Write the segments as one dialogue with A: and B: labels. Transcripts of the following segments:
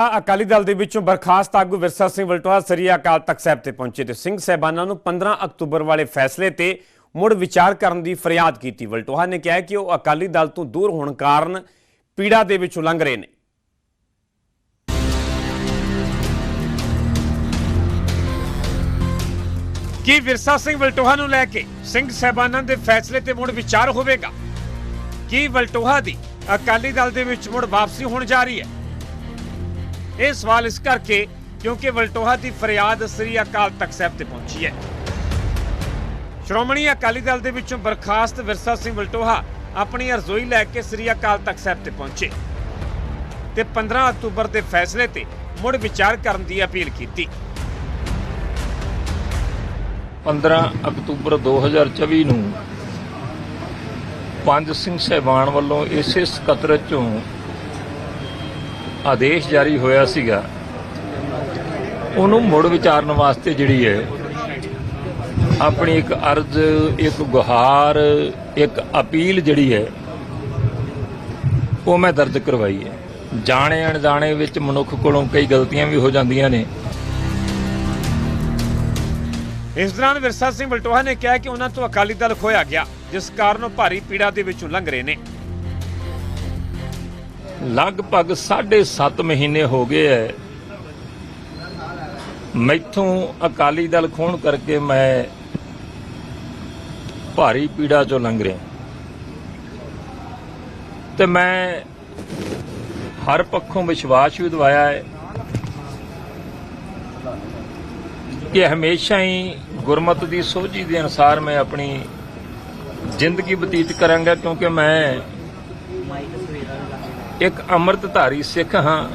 A: ਅਕਾਲੀ ਦਲ ਦੇ ਵਿੱਚੋਂ ਬਰਖਾਸਤ ਆਗੂ ਵਿਰਸਾ ਸਿੰਘ ਵਲਟੋਹਾ ਸ੍ਰੀ ਅਕਾਲ ਤਖਤ ਸਾਹਿਬ ਤੇ ਪਹੁੰਚੇ ਤੇ ਸਿੰਘ ਸਹਿਬਾਨਾਂ ਨੂੰ 15 ਅਕਤੂਬਰ ਵਾਲੇ ਫੈਸਲੇ ਤੇ ਮੁੜ ਵਿਚਾਰ ਕਰਨ ਦੀ ਫਰਿਆਦ ਕੀਤੀ। ਵਲਟੋਹਾ ਨੇ ਕਿਹਾ ਕਿ ਉਹ ਅਕਾਲੀ ਦਲ ਤੋਂ ਦੂਰ ਹੋਣ ਕਾਰਨ ਪੀੜਾ ਦੇ ਵਿੱਚੋਂ ਲੰਘ ਰਹੇ ਨੇ। ਕੀ ਵਿਰਸਾ ਸਿੰਘ ਵਲਟੋਹਾ ਨੂੰ ਲੈ ਕੇ ਸਿੰਘ ਸਹਿਬਾਨਾਂ ਦੇ ਫੈਸਲੇ ਤੇ ਮੁੜ ਵਿਚਾਰ ਹੋਵੇਗਾ? ਕੀ ਵਲਟੋਹਾ ਦੀ ਅਕਾਲੀ ਦਲ ਦੇ ਵਿੱਚ ਮੁੜ ਵਾਪਸੀ ਹੋਣ ਜਾ ਰਹੀ ਹੈ? ਇਹ ਸਵਾਲ ਇਸ ਕਰਕੇ ਕਿਉਂਕਿ ਵਲਟੋਹਾ ਦੀ ਫਰਿਆਦ ਸ੍ਰੀ ਅਕਾਲ ਤਖਤ ਸਾਹਿਬ ਤੇ ਪਹੁੰਚੀ ਹੈ। ਸ਼੍ਰੋਮਣੀ ਅਕਾਲੀ ਦਲ ਦੇ ਵਿੱਚੋਂ ਬਰਖਾਸਤ ਵਿਰਸਾ ਸਿੰਘ ਵਲਟੋਹਾ ਆਪਣੀ ਅਰਜ਼ੋਈ ਲੈ ਕੇ ਸ੍ਰੀ ਅਕਾਲ ਤਖਤ ਸਾਹਿਬ ਤੇ ਪਹੁੰਚੇ ਤੇ 15 ਅਕਤੂਬਰ ਦੇ ਫੈਸਲੇ ਤੇ ਮੁੜ ਵਿਚਾਰ ਕਰਨ ਦੀ ਅਪੀਲ ਕੀਤੀ।
B: 15 ਅਕਤੂਬਰ 2024 ਨੂੰ ਪੰਜ ਸਿੰਘ ਸਹਿਬਾਨ ਵੱਲੋਂ ਇਸੇ ਸਕੱਤਰ ਚੋਂ ਆਦੇਸ਼ ਜਾਰੀ ਹੋਇਆ ਸੀਗਾ, ਉਹਨੂੰ ਮੁੜ ਵਿਚਾਰਨ ਵਾਸਤੇ ਜਿਹੜੀ ਹੈ, ਆਪਣੀ ਇੱਕ ਅਰਜ਼, ਇੱਕ ਗੁਹਾਰ, ਇੱਕ ਅਪੀਲ ਜਿਹੜੀ ਹੈ, ਉਹ ਮੈਂ ਦਰਜ ਕਰਵਾਈ ਹੈ। ਜਾਣੇ ਅਣਜਾਣੇ ਵਿੱਚ ਮਨੁੱਖ ਕੋਲੋਂ ਕਈ ਗਲਤੀਆਂ ਵੀ ਹੋ ਜਾਂਦੀਆਂ ਨੇ।
A: ਇਸ ਦੌਰਾਨ ਵਿਰਸਾ ਸਿੰਘ ਬਲਟੋਹਾ ਨੇ ਕਿਹਾ ਕਿ ਉਹਨਾਂ ਤੋਂ ਅਕਾਲੀ ਦਲ ਖੋਇਆ ਗਿਆ, ਜਿਸ ਕਾਰਨ ਉਹ ਭਾਰੀ ਪੀੜਾ ਦੇ ਵਿੱਚੋਂ ਲੰਘ ਰਹੇ ਨੇ।
B: ਲਗਭਗ 7.5 ਮਹੀਨੇ ਹੋ ਗਏ ਐ। ਮੈਥੋਂ ਅਕਾਲੀ ਦਲ ਖੋਣ ਕਰਕੇ ਮੈਂ ਭਾਰੀ ਪੀੜਾ ਚੋਂ ਲੰਘ ਰਿਹਾ। ਤੇ ਮੈਂ ਹਰ ਪੱਖੋਂ ਵਿਸ਼ਵਾਸ ਵੀ ਦਵਾਇਆ ਹੈ ਕਿ ਹਮੇਸ਼ਾ ਹੀ ਗੁਰਮਤ ਦੀ ਸੋਝੀ ਦੇ ਅਨੁਸਾਰ ਮੈਂ ਆਪਣੀ ਜ਼ਿੰਦਗੀ ਬਤੀਤ ਕਰਾਂਗਾ ਕਿਉਂਕਿ ਮੈਂ ਇੱਕ ਅੰਮ੍ਰਿਤਧਾਰੀ ਸਿੱਖ ਹਾਂ।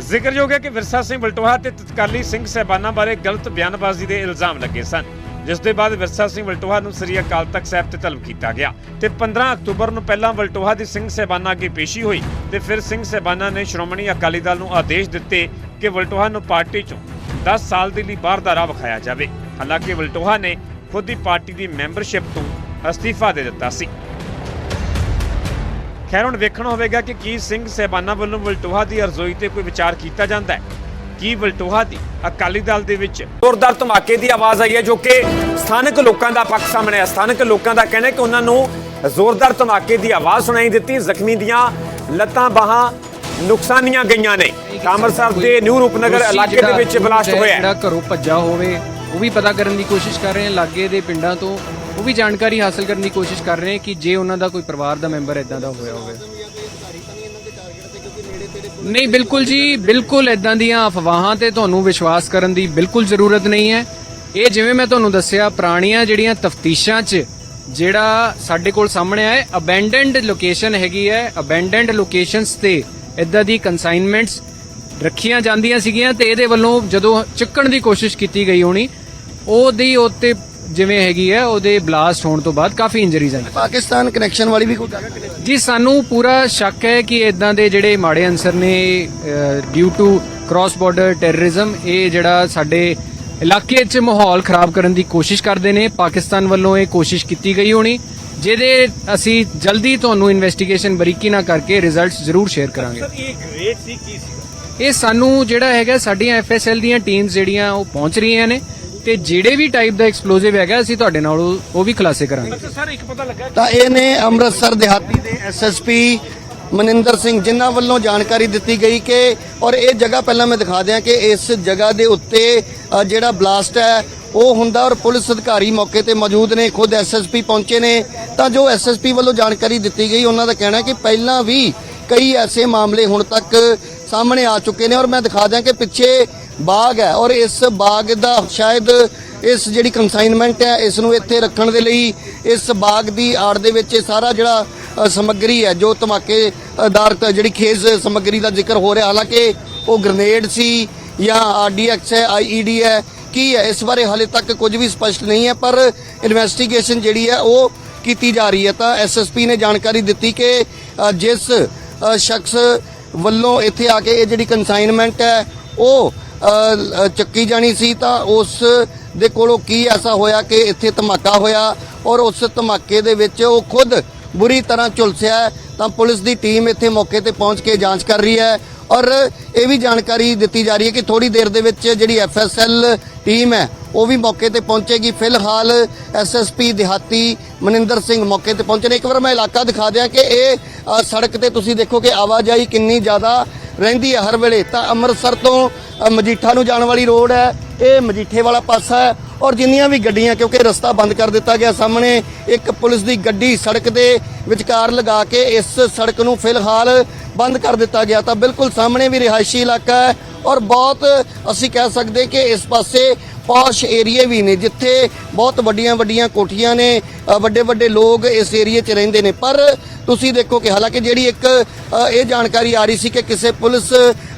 A: ਜ਼ਿਕਰਯੋਗ ਹੈ ਕਿ ਵਿਰਸਾ ਸਿੰਘ ਵਲਟੋਹਾ ਤੇ ਤਤਕਾਲੀ ਸਿੰਘ ਸਹਿਬਾਨਾਂ ਬਾਰੇ ਗਲਤ ਬਿਆਨਬਾਜ਼ੀ ਦੇ ਇਲਜ਼ਾਮ ਲੱਗੇ ਸਨ। ਜਿਸ ਦੇ ਬਾਅਦ ਵਿਰਸਾ ਸਿੰਘ ਵਲਟੋਹਾ ਨੂੰ ਸ੍ਰੀ ਅਕਾਲ ਤਖਤ ਸਾਹਿਬ ਤੇ ਤਲਬ ਕੀਤਾ ਗਿਆ ਤੇ 15 ਅਕਤੂਬਰ ਨੂੰ ਪਹਿਲਾਂ ਵਲਟੋਹਾ ਦੀ ਸਿੰਘ ਸਹਿਬਾਨਾਂ ਅੱਗੇ ਪੇਸ਼ੀ ਹੋਈ ਤੇ ਫਿਰ ਸਿੰਘ ਸਹਿਬਾਨਾਂ ਨੇ ਸ਼੍ਰੋਮਣੀ ਅਕਾਲੀ ਦਲ ਨੂੰ ਆਦੇਸ਼ ਦਿੱਤੇ ਕਿ ਵਲਟੋਹਾ ਨੂੰ ਪਾਰਟੀ ਚੋਂ 10 ਸਾਲ ਦੇ ਲਈ ਬਾਹਰ ਦਾ ਰਾਹ ਵਿਖਾਇਆ ਜਾਵੇ। ਹਾਲਾਂਕਿ ਵਲਟੋਹਾ ਨੇ ਖੁਦ ਹੀ ਪਾਰਟੀ ਦੀ ਮੈਂਬਰਸ਼ਿਪ ਤੋਂ ਅਸਤੀਫਾ ਦੇ ਦਿੱਤਾ ਸੀ। ਖੈਰ ਹੁਣ ਵੇਖਣਾ ਹੋਵੇਗਾ ਕਿ ਕੀ ਸਿੰਘ ਸਹਿਬਾਨਾਂ ਵੱਲੋਂ ਵਲਟੋਹਾ ਦੀ ਅਰਜ਼ੋਈ ਤੇ ਕੋਈ ਵਿਚਾਰ ਕੀਤਾ ਜਾਂਦਾ ਹੈ। ਕੀ ਵਲਟੋਹਾ ਦੀ? ਅਕਾਲੀ ਦਲ ਦੇ ਵਿੱਚ। ਜ਼ੋਰਦਾਰ ਧਮਾਕੇ ਦੀ ਆਵਾਜ਼ ਆਈ ਹੈ ਜੋ ਕਿ ਸਥਾਨਕ ਲੋਕਾਂ ਦਾ ਪੱਖ ਸਾਹਮਣੇ ਹੈ ਸਥਾਨਕ ਲੋਕਾਂ ਦਾ ਕਹਿਣਾ ਹੈ ਕਿ ਉਹਨਾਂ ਨੂੰ ਜ਼ੋਰਦਾਰ ਧਮਾਕੇ ਦੀ ਆਵਾਜ਼ ਸੁਣਾਈ ਦਿੱਤੀ। ਜ਼ਖਮੀ ਦੀਆਂ ਲੱਤਾਂ ਬਾਹਾਂ ਨੁਕਸਾਨੀਆਂ ਗਈਆਂ ਨੇ। ਅੰਮ੍ਰਿਤਸਰ ਦੇ ਨਿਊ ਰੂਪਨਗਰ ਇਲਾਕੇ ਦੇ ਵਿੱਚ ਬਲਾਸਟ ਹੋਇਆ ਹੈ।
C: ਜਿਹੜਾ ਘਰੋਂ ਭੱਜਾ ਹੋਵੇ ਉਹ ਵੀ ਪਤਾ ਕਰਨ ਦੀ ਕੋਸ਼ਿਸ਼ ਕਰ ਰਹੇ ਹਾਂ। ਲਾਗੇ ਦੇ ਪਿੰਡਾਂ ਤੋਂ ਉਹ ਵੀ ਜਾਣਕਾਰੀ ਹਾਸਲ ਕਰਨ ਦੀ ਕੋਸ਼ਿਸ਼ ਕਰ ਰਹੇ ਕਿ ਜੇ ਉਹਨਾਂ ਦਾ ਕੋਈ ਪਰਿਵਾਰ ਦਾ ਮੈਂਬਰ ਇਦਾਂ ਦਾ ਹੋਇਆ ਹੋਵੇ। ਨਹੀਂ, ਬਿਲਕੁਲ ਜੀ, ਬਿਲਕੁਲ ਇਦਾਂ ਦੀਆਂ ਅਫਵਾਹਾਂ ਤੇ ਤੁਹਾਨੂੰ ਵਿਸ਼ਵਾਸ ਕਰਨ ਦੀ ਬਿਲਕੁਲ ਜ਼ਰੂਰਤ ਨਹੀਂ ਹੈ। ਇਹ ਜਿਵੇਂ ਮੈਂ ਤੁਹਾਨੂੰ ਦੱਸਿਆ, ਪੁਰਾਣੀਆਂ ਜਿਹੜੀਆਂ ਤਫਤੀਸ਼ਾਂ 'ਚ ਜਿਹੜਾ ਸਾਡੇ ਕੋਲ ਸਾਹਮਣੇ ਆਇਆ ਅਬੈਂਡਨਡ ਲੋਕੇਸ਼ਨ ਹੈਗੀ ਹੈ ਅਬੈਂਡਨਡ ਲੋਕੇਸ਼ਨਸ ਤੇ ਇਦਾਂ ਦੀ ਕਨਸਾਈਨਮੈਂਟਸ ਰੱਖੀਆਂ ਜਾਂਦੀਆਂ ਸੀਗੀਆਂ ਤੇ ਇਹਦੇ ਵੱਲੋਂ ਜਦੋਂ ਚੱਕਣ ਦੀ ਕੋਸ਼ਿਸ਼ ਕੀਤੀ ਗਈ ਹੋਣੀ, ਉਹਦੀ ਉੱਤੇ ਜਿਵੇਂ ਹੈਗੀ ਹੈ ਉਹਦੇ ਬਲਾਸਟ ਹੋਣ ਤੋਂ ਬਾਅਦ ਕਾਫੀ ਇੰਜਰੀਜ਼ ਆਈਆਂ।
D: ਪਾਕਿਸਤਾਨ ਕਨੈਕਸ਼ਨ ਵਾਲੀ ਵੀ ਕੋਈ ਗੱਲ?
C: ਜੀ ਸਾਨੂੰ ਪੂਰਾ ਸ਼ੱਕ ਹੈ ਕਿ ਇਦਾਂ ਦੇ ਜਿਹੜੇ ਮਾੜੇ ਅਨਸਰ ਨੇ due to cross border terrorism ਇਹ ਜਿਹੜਾ ਸਾਡੇ ਇਲਾਕੇ 'ਚ ਮਾਹੌਲ ਖਰਾਬ ਕਰਨ ਦੀ ਕੋਸ਼ਿਸ਼ ਕਰਦੇ ਨੇ। ਪਾਕਿਸਤਾਨ ਵੱਲੋਂ ਇਹ ਕੋਸ਼ਿਸ਼ ਕੀਤੀ ਗਈ ਹੋਣੀ ਜਿਹਦੇ ਅਸੀਂ ਜਲਦੀ ਤੁਹਾਨੂੰ ਇਨਵੈਸਟੀਗੇਸ਼ਨ ਬਰੀਕੀ ਨਾਲ ਕਰਕੇ ਰਿਜ਼ਲਟਸ ਜ਼ਰੂਰ ਸ਼ੇਅਰ ਕਰਾਂਗੇ।
A: ਇਹ ਗ੍ਰੇਡ ਸੀ ਕੀ ਸੀ?
C: ਇਹ ਸਾਨੂੰ ਜਿਹੜਾ ਹੈਗਾ ਸਾਡੀਆਂ ਐਫਐਸਐਲ ਦੀਆਂ ਟੀਮਸ ਜਿਹੜੀਆਂ ਉਹ ਪਹੁੰਚ ਰਹੀਆਂ ਨੇ। ਤੇ ਜਿਹੜੇ ਵੀ ਟਾਈਪ ਦਾ ਐਕਸਪਲੋਸਿਵ ਹੈਗਾ ਅਸੀਂ ਤੁਹਾਡੇ ਨਾਲ ਉਹ ਉਹ ਵੀ ਖੁਲਾਸੇ ਕਰਾਂਗੇ।
A: ਸਰ ਇੱਕ ਪਤਾ ਲੱਗਾ
D: ਤਾਂ ਇਹ ਨੇ ਅੰਮ੍ਰਿਤਸਰ ਦਿਹਾਤੀ ਦੇ ਐਸਐਸਪੀ ਮਨਿੰਦਰ ਸਿੰਘ ਜਿਨ੍ਹਾਂ ਵੱਲੋਂ ਜਾਣਕਾਰੀ ਦਿੱਤੀ ਗਈ ਕਿ ਔਰ ਇਹ ਜਗ੍ਹਾ ਪਹਿਲਾਂ ਮੈਂ ਦਿਖਾ ਦਿਆਂ ਕਿ ਇਸ ਜਗ੍ਹਾ ਦੇ ਉੱਤੇ ਅ, ਜਿਹੜਾ ਬਲਾਸਟ ਹੈ ਉਹ ਹੁੰਦਾ ਔਰ ਪੁਲਿਸ ਅਧਿਕਾਰੀ ਮੌਕੇ ਤੇ ਮੌਜੂਦ ਨੇ ਖੁਦ ਐਸਐਸਪੀ ਪਹੁੰਚੇ ਨੇ। ਤਾਂ ਜੋ ਐਸਐਸਪੀ ਵੱਲੋਂ ਜਾਣਕਾਰੀ ਦਿੱਤੀ ਗਈ ਉਹਨਾਂ ਦਾ ਕਹਿਣਾ ਹੈ ਕਿ ਪਹਿਲਾਂ ਵੀ ਕਈ ਐਸੇ ਮਾਮਲੇ ਹੁਣ ਤੱਕ ਸਾਹਮਣੇ ਆ ਚੁੱਕੇ ਨੇ। ਔਰ ਮੈਂ ਦਿਖਾ ਦਿਆਂ ਕਿ ਪਿੱਛੇ ਬਾਗ ਹੈ ਔਰ ਇਸ ਬਾਗ ਦਾ ਸ਼ਾਇਦ ਇਸ ਜਿਹੜੀ ਕੰਸਾਈਨਮੈਂਟ ਹੈ, ਇਸ ਨੂੰ ਇੱਥੇ ਰੱਖਣ ਦੇ ਲਈ ਇਸ ਬਾਗ ਦੀ ਆੜ ਦੇ ਵਿੱਚ ਇਹ ਸਾਰਾ ਜਿਹੜਾ ਸਮੱਗਰੀ ਹੈ, ਜੋ ਧਮਾਕੇਦਾਰ ਜਿਹੜੀ ਖੇਜ਼ ਸਮੱਗਰੀ ਦਾ ਜ਼ਿਕਰ ਹੋ ਰਿਹਾ, ਹਾਲਾਂਕਿ ਉਹ ਗ੍ਰਨੇਡ ਸੀ ਜਾਂ ਆਰਡੀਐਕਸ ਹੈ ਆਈਈਡੀ ਹੈ, ਕੀ ਹੈ, ਇਸ ਬਾਰੇ ਹਾਲੇ ਤੱਕ ਕੁਝ ਵੀ ਸਪਸ਼ਟ ਨਹੀਂ ਹੈ, ਪਰ ਇਨਵੈਸਟੀਗੇਸ਼ਨ ਜਿਹੜੀ ਹੈ ਉਹ ਕੀਤੀ ਜਾ ਰਹੀ ਹੈ। ਤਾਂ ਐਸਐਸਪੀ ਨੇ ਜਾਣਕਾਰੀ ਦਿੱਤੀ ਕਿ ਜਿਸ ਸ਼ਖਸ ਵੱਲੋਂ ਇੱਥੇ ਆ ਕੇ ਇਹ ਜਿਹੜੀ ਕਨਸਾਈਨਮੈਂਟ ਹੈ, ਉਹ ਚੱਕੀ ਜਾਣੀ ਸੀ ਤਾਂ ਉਸ ਦੇ ਕੋਲੋਂ ਕੀ ਐਸਾ ਹੋਇਆ ਕਿ ਇੱਥੇ ਧਮਾਕਾ ਹੋਇਆ ਔਰ ਉਸ ਧਮਾਕੇ ਦੇ ਵਿੱਚ ਉਹ ਖੁਦ ਬੁਰੀ ਤਰ੍ਹਾਂ ਝੁਲਸਿਆ ਤਾਂ ਪੁਲਿਸ ਦੀ ਟੀਮ ਇੱਥੇ ਮੌਕੇ ਤੇ ਪਹੁੰਚ ਕੇ ਜਾਂਚ ਕਰ ਰਹੀ ਹੈ ਔਰ ਇਹ ਵੀ ਜਾਣਕਾਰੀ ਦਿੱਤੀ ਜਾ ਰਹੀ ਹੈ ਕਿ ਥੋੜੀ ਦੇਰ ਦੇ ਵਿੱਚ ਜਿਹੜੀ ਐਫਐਸਐਲ ਟੀਮ ਹੈ, ਉਹ ਵੀ ਮੌਕੇ ਤੇ ਪਹੁੰਚੇਗੀ। ਫਿਲਹਾਲ ਐਸਐਸਪੀ ਦਿਹਾਤੀ ਮਨਿੰਦਰ ਸਿੰਘ ਮੌਕੇ ਤੇ ਪਹੁੰਚੇ ਨੇ। ਇੱਕ ਵਾਰ ਮੈਂ ਇਲਾਕਾ ਦਿਖਾ ਦਿਆਂ ਕਿ ਇਹ ਸੜਕ ਤੇ ਤੁਸੀਂ ਦੇਖੋ ਕਿ ਆਵਾਜਾਈ ਕਿੰਨੀ ਜ਼ਿਆਦਾ ਰਹਿੰਦੀ ਹੈ। ਹਰ ਵੇਲੇ ਤਾਂ ਅੰਮ੍ਰਿਤਸਰ ਤੋਂ ਮਜੀਠਾ ਨੂੰ ਜਾਣ ਵਾਲੀ ਰੋਡ ਹੈ, ਇਹ ਮਜੀਠੇ ਵਾਲਾ ਪਾਸਾ ਹੈ ਔਰ ਜਿੰਨੀਆਂ ਵੀ ਗੱਡੀਆਂ, ਕਿਉਂਕਿ ਰਸਤਾ ਬੰਦ ਕਰ ਦਿੱਤਾ ਗਿਆ ਸਾਹਮਣੇ, ਇੱਕ ਪੁਲਿਸ ਦੀ ਗੱਡੀ ਸੜਕ ਦੇ ਵਿਚਕਾਰ ਲਗਾ ਕੇ ਇਸ ਸੜਕ ਨੂੰ ਫਿਲਹਾਲ ਬੰਦ ਕਰ ਦਿੱਤਾ ਗਿਆ ਤਾਂ ਬਿਲਕੁਲ ਸਾਹਮਣੇ ਵੀ ਰਿਹਾਇਸ਼ੀ ਇਲਾਕਾ ਹੈ ਔਰ ਬਹੁਤ ਅਸੀਂ ਕਹਿ ਸਕਦੇ ਕਿ ਇਸ ਪਾਸੇ ਪੌਸ਼ ਏਰੀਏ ਵੀ ਨੇ, ਜਿੱਥੇ ਬਹੁਤ ਵੱਡੀਆਂ ਵੱਡੀਆਂ ਕੋਠੀਆਂ ਨੇ ਵੱਡੇ ਵੱਡੇ ਲੋਕ ਇਸ ਏਰੀਏ 'ਚ ਰਹਿੰਦੇ ਨੇ। ਪਰ ਤੁਸੀਂ ਦੇਖੋ ਕਿ ਹਾਲਾਂਕਿ ਜਿਹੜੀ ਇੱਕ ਇਹ ਜਾਣਕਾਰੀ ਆ ਰਹੀ ਸੀ ਕਿ ਕਿਸੇ ਪੁਲਿਸ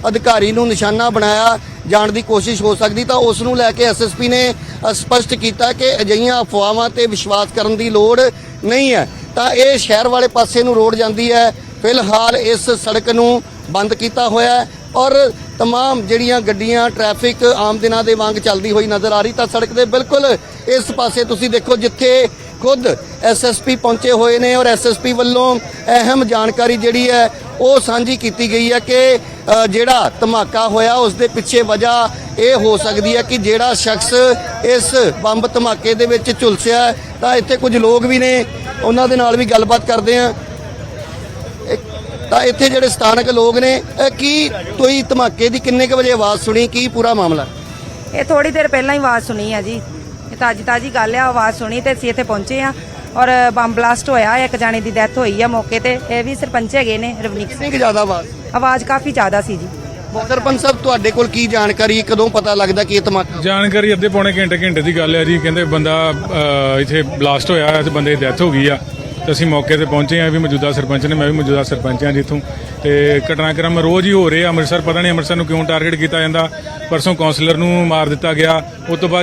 D: ਅਧਿਕਾਰੀ ਨੂੰ ਨਿਸ਼ਾਨਾ ਬਣਾਇਆ ਜਾਣ ਦੀ ਕੋਸ਼ਿਸ਼ ਹੋ ਸਕਦੀ ਤਾਂ ਉਸ ਨੂੰ ਲੈ ਕੇ ਐਸਐਸਪੀ ਨੇ ਅ, ਸਪਸ਼ਟ ਕੀਤਾ ਕਿ ਅਜਿਹੀਆਂ ਅਫਵਾਹਾਂ ਤੇ ਵਿਸ਼ਵਾਸ ਕਰਨ ਦੀ ਲੋੜ ਨਹੀਂ ਹੈ ਤਾਂ ਇਹ ਸ਼ਹਿਰ ਵਾਲੇ ਪਾਸੇ ਨੂੰ ਰੋਡ ਜਾਂਦੀ ਹੈ ਫਿਲਹਾਲ ਇਸ ਸੜਕ ਨੂੰ ਬੰਦ ਕੀਤਾ ਹੋਇਆ ਹੈ ਔਰ तमाम ਜਿਹੜੀਆਂ ਗੱਡੀਆਂ ਟ੍ਰੈਫਿਕ ਆਮ ਦਿਨਾਂ ਦੇ ਵਾਂਗ ਚੱਲਦੀ ਹੋਈ ਨਜ਼ਰ ਆ ਰਹੀ ਤਾਂ ਸੜਕ ਦੇ ਬਿਲਕੁਲ ਇਸ ਪਾਸੇ ਤੁਸੀਂ ਦੇਖੋ ਜਿੱਥੇ ਖੁਦ ਐਸਐਸਪੀ ਪਹੁੰਚੇ ਹੋਏ ਨੇ ਔਰ ਐਸਐਸਪੀ ਵੱਲੋਂ ਅਹਿਮ ਜਾਣਕਾਰੀ ਜਿਹੜੀ ਹੈ ਉਹ ਸਾਂਝੀ ਕੀਤੀ ਗਈ ਹੈ ਕਿ ਅ, ਜਿਹੜਾ ਧਮਾਕਾ ਹੋਇਆ ਉਸ ਦੇ ਪਿੱਛੇ ਵਜ੍ਹਾ ਇਹ ਹੋ ਸਕਦੀ ਹੈ ਕਿ ਜਿਹੜਾ ਸ਼ਖਸ ਇਸ ਬੰਬ ਧਮਾਕੇ ਦੇ ਵਿੱਚ ਝੁਲਸਿਆ ਤਾਂ ਇੱਥੇ ਕੁਝ ਲੋਕ ਵੀ ਨੇ ਉਹਨਾਂ ਦੇ ਨਾਲ ਵੀ ਗੱਲਬਾਤ ਕਰਦੇ ਹਾਂ। ਤਾਂ ਇੱਥੇ ਜਿਹੜੇ ਸਥਾਨਕ ਲੋਕ ਨੇ ਕੀ ਕੋਈ ਧਮਾਕੇ ਦੀ ਕਿੰਨੇ ਕੁ ਵਜੇ ਆਵਾਜ਼ ਸੁਣੀ ਕੀ ਪੂਰਾ ਮਾਮਲਾ?
E: ਇਹ ਥੋੜੀ ਦੇਰ ਪਹਿਲਾਂ ਹੀ ਆਵਾਜ਼ ਸੁਣੀ ਆ ਜੀ। ਇਹ ਤਾਜੀ ਤਾਜੀ ਗੱਲ ਆ ਆਵਾਜ਼ ਸੁਣੀ ਤੇ ਅਸੀਂ ਇੱਥੇ ਪਹੁੰਚੇ ਆ ਔਰ ਬੰਬ ਬਲਾਸਟ ਹੋਇਆ ਇੱਕ ਜਾਣੇ ਦੀ ਡੈਥ ਹੋਈ ਆ ਮੌਕੇ ਤੇ। ਇਹ ਵੀ ਸਰਪੰਚ ਹੈਗੇ ਨੇ ਰਵਨੀਕ ਸਿੰਘ।
D: ਜ਼ਿਆਦਾ ਆਵਾਜ਼?
E: ਆਵਾਜ਼ ਕਾਫੀ ਜ਼ਿਆਦਾ ਸੀ ਜੀ।
D: ਸਰਪੰਚ ਸਾਹਿਬ ਤੁਹਾਡੇ ਕੋਲ ਕੀ ਜਾਣਕਾਰੀ ਕਦੋਂ ਪਤਾ ਲੱਗਦਾ ਕਿ ਇਹ ਧਮਾਕਾ
F: ਜਾਣਕਾਰੀ ਅੱਧੇ ਪੌਣੇ ਘੰਟੇ ਘੰਟੇ ਦੀ ਗੱਲ ਹੈ ਜੀ। ਕਹਿੰਦੇ ਬੰਦਾ ਇੱਥੇ ਬਲਾਸਟ ਹੋਇਆ ਤੇ ਬੰਦੇ ਦੀ ਡੈਥ ਹੋ ਗਈ ਆ। ਤੇ ਅਸੀਂ ਮੌਕੇ ਤੇ ਪਹੁੰਚੇ ਆ ਵੀ ਮੌਜੂਦਾ ਸਰਪੰਚ ਨੇ ਮੈਂ ਵੀ ਮੌਜੂਦਾ ਸਰਪੰਚ ਆ ਜਿੱਥੋਂ ਤੇ ਘਟਨਾਕ੍ਰਮ ਰੋਜ਼ ਹੀ ਹੋ ਰਹੇ ਆ। ਅੰਮ੍ਰਿਤਸਰ ਪਤਾ ਨਹੀਂ ਅੰਮ੍ਰਿਤਸਰ ਨੂੰ ਕਿਉਂ ਟਾਰਗੇਟ ਕੀਤਾ ਜਾਂਦਾ। ਪਰਸੋਂ ਕਾਉਂਸਲਰ ਨੂੰ ਮਾਰ ਦਿੱਤਾ ਗਿਆ। ਉਸ ਤੋਂ ਬਾਅਦ